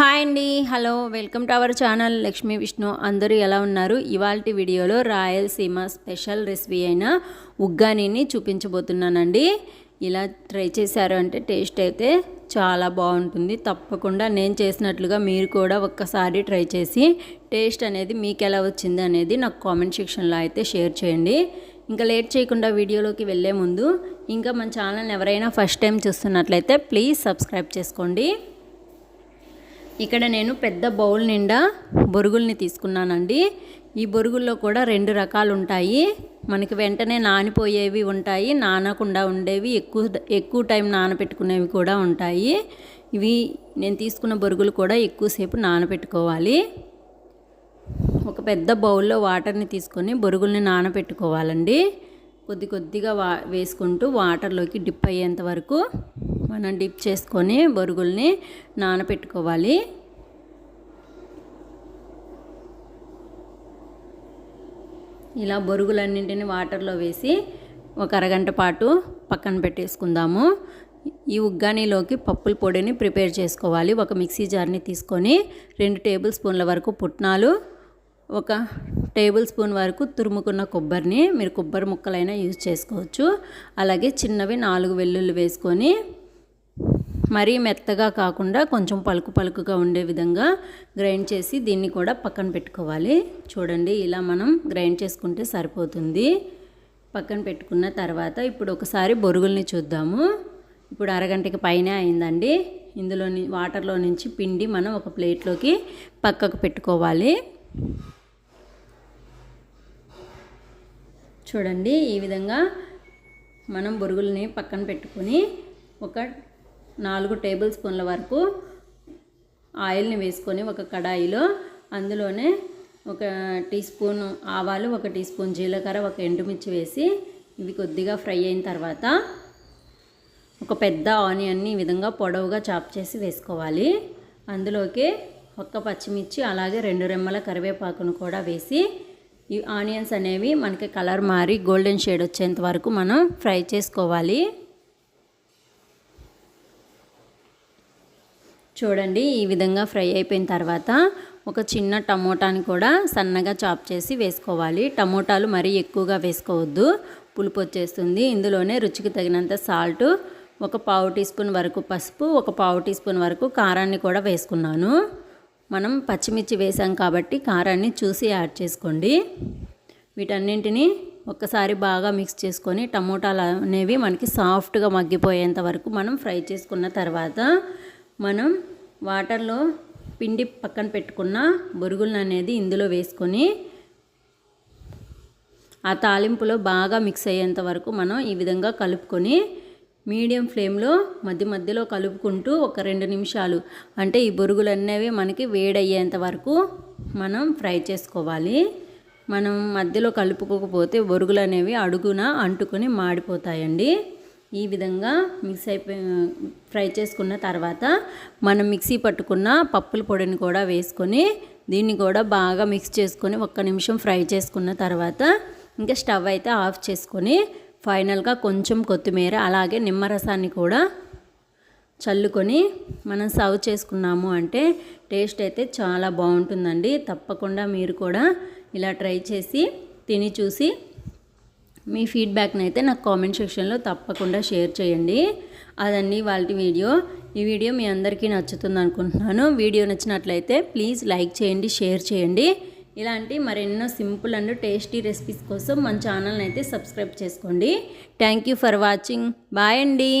Hi అండి. Hello welcome to our channel Lakshmi Vishnu. అందరూ ఎలా ఉన్నారు? ఇవాళ వీడియోలో రాయలసీమ స్పెషల్ రెసిపీ అయిన ఉగ్గానీని చూపించబోతున్నానండి. ఇలా ట్రై చేశారు అంటే టేస్ట్ అయితే చాలా బాగుంటుంది. తప్పకుండా నేను చేసినట్లుగా మీరు కూడా ఒక్కసారి ట్రై చేసి టేస్ట్ అనేది మీకు ఎలా వచ్చింది అనేది నాకు కామెంట్ సెక్షన్లో అయితే షేర్ చేయండి. ఇంకా లేట్ చేయకుండా వీడియోలోకి వెళ్ళే ముందు ఇంకా మన ఛానల్ ఎవరైనా ఫస్ట్ టైం చూస్తున్నట్లయితే ప్లీజ్ సబ్స్క్రైబ్ చేసుకోండి. ఇక్కడ నేను పెద్ద బౌల్ నిండా బొరుగుల్ని తీసుకున్నానండి. ఈ బొరుగుల్లో కూడా రెండు రకాలు ఉంటాయి మనకి వెంటనే నానిపోయేవి ఉంటాయి. నానకుండా ఉండేవి. ఎక్కువ ఎక్కువ టైం నానబెట్టుకునేవి కూడా ఉంటాయి. ఇవి నేను తీసుకున్న బొరుగులు కూడా ఎక్కువసేపు నానబెట్టుకోవాలి ఒక పెద్ద బౌల్లో వాటర్ని తీసుకొని బొరుగుల్ని నానబెట్టుకోవాలండి కొద్ది కొద్దిగా వా వేసుకుంటూ వాటర్లోకి డిప్ అయ్యేంత వరకు మనం డిప్ చేసుకొని బొరుగుల్ని నానబెట్టుకోవాలి ఇలా బొరుగులన్నింటిని వాటర్లో వేసి ఒక అరగంట పాటు పక్కన పెట్టేసుకుందాము. ఈ ఉగ్గానీలోకి పప్పుల పొడిని ప్రిపేర్ చేసుకోవాలి. ఒక మిక్సీ జార్ని తీసుకొని రెండు టేబుల్ స్పూన్ల వరకు పుట్నాలు ఒక టేబుల్ స్పూన్ వరకు తురుముకున్న కొబ్బరిని మీరు కొబ్బరి ముక్కలైనా యూజ్ చేసుకోవచ్చు. అలాగే చిన్నవి నాలుగు వెల్లుల్లి వేసుకొని మరీ మెత్తగా కాకుండా కొంచెం పలుకు పలుకుగా ఉండే విధంగా గ్రైండ్ చేసి దీన్ని కూడా పక్కన పెట్టుకోవాలి. చూడండి ఇలా మనం గ్రైండ్ చేసుకుంటే సరిపోతుంది. పక్కన పెట్టుకున్న తర్వాత ఇప్పుడు ఒకసారి బొరుగుల్ని చూద్దాము. ఇప్పుడు అరగంటకి పైనే అయిందండి. ఇందులో వాటర్లో నుంచి పిండి మనం ఒక ప్లేట్లోకి పక్కకు పెట్టుకోవాలి. చూడండి ఈ విధంగా మనం బొరుగుల్ని పక్కన పెట్టుకొని ఒక నాలుగు టేబుల్ స్పూన్ల వరకు ఆయిల్ని వేసుకొని ఒక కడాయిలో అందులోనే ఒక టీ స్పూన్ ఆవాలు ఒక టీ స్పూన్ జీలకర్ర ఒక ఎండుమిర్చి వేసి ఇవి కొద్దిగా ఫ్రై అయిన తర్వాత ఒక పెద్ద ఆనియన్ని ఈ విధంగా పొడవుగా చాప్ చేసి వేసుకోవాలి. అందులోకి ఒక్క పచ్చిమిర్చి అలాగే రెండు రెమ్మల కరివేపాకును కూడా వేసి ఈ ఆనియన్స్ అనేవి మనకి కలర్ మారి గోల్డెన్ షేడ్ వచ్చేంత వరకు మనం ఫ్రై చేసుకోవాలి. చూడండి ఈ విధంగా ఫ్రై అయిపోయిన తర్వాత ఒక చిన్న టమోటాని కూడా సన్నగా చాప్ చేసి వేసుకోవాలి. టమోటాలు మరీ ఎక్కువగా వేసుకోవద్దు. పులుపు వచ్చేస్తుంది. ఇందులోనే రుచికి తగినంత సాల్ట్ ఒక పావు టీ స్పూన్ వరకు పసుపు ఒక పావు టీ స్పూన్ వరకు కారాన్ని కూడా వేసుకున్నాను. మనం పచ్చిమిర్చి వేసాం కాబట్టి కారాన్ని చూసి యాడ్ చేసుకోండి. వీటన్నింటినీ ఒక్కసారి బాగా మిక్స్ చేసుకొని టమోటాలు అనేవి మనకి సాఫ్ట్గా మగ్గిపోయేంత వరకు మనం ఫ్రై చేసుకున్న తర్వాత మనం వాటర్లో పిండి పక్కన పెట్టుకున్న బొరుగులను అనేది ఇందులో వేసుకొని ఆ తాలింపులో బాగా మిక్స్ అయ్యేంత వరకు మనం ఈ విధంగా కలుపుకొని మీడియం ఫ్లేమ్లో మధ్య మధ్యలో కలుపుకుంటూ ఒక రెండు నిమిషాలు అంటే ఈ బొరుగులు అనేవి మనకి వేడయ్యేంత వరకు మనం ఫ్రై చేసుకోవాలి. మనం మధ్యలో కలుపుకోకపోతే బొరుగులు అనేవి అడుగున అంటుకొని మాడిపోతాయండి. ఈ విధంగా మిక్స్ అయిపోయి ఫ్రై చేసుకున్న తర్వాత మనం మిక్సీ పట్టుకున్న పప్పుల పొడిని కూడా వేసుకొని దీన్ని కూడా బాగా మిక్స్ చేసుకొని ఒక్క నిమిషం ఫ్రై చేసుకున్న తర్వాత ఇంకా స్టవ్ అయితే ఆఫ్ చేసుకొని ఫైనల్గా కొంచెం కొత్తిమీర అలాగే నిమ్మరసాన్ని కూడా చల్లుకొని మనం సర్వ్ చేసుకున్నాము అంటే టేస్ట్ అయితే చాలా బాగుంటుందండి. తప్పకుండా మీరు కూడా ఇలా ట్రై చేసి తిని చూసి మీ ఫీడ్బ్యాక్ని అయితే నాకు కామెంట్ సెక్షన్లో తప్పకుండా షేర్ చేయండి. అదండి వాళ్ళ వీడియో ఈ వీడియో మీ అందరికీ నచ్చుతుంది అనుకుంటున్నాను. వీడియో నచ్చినట్లయితే ప్లీజ్ లైక్ చేయండి షేర్ చేయండి. ఇలాంటి మరెన్నో సింపుల్ అండ్ టేస్టీ రెసిపీస్ కోసం మన ఛానల్ని అయితే సబ్స్క్రైబ్ చేసుకోండి. Thank you for watching bye అండి.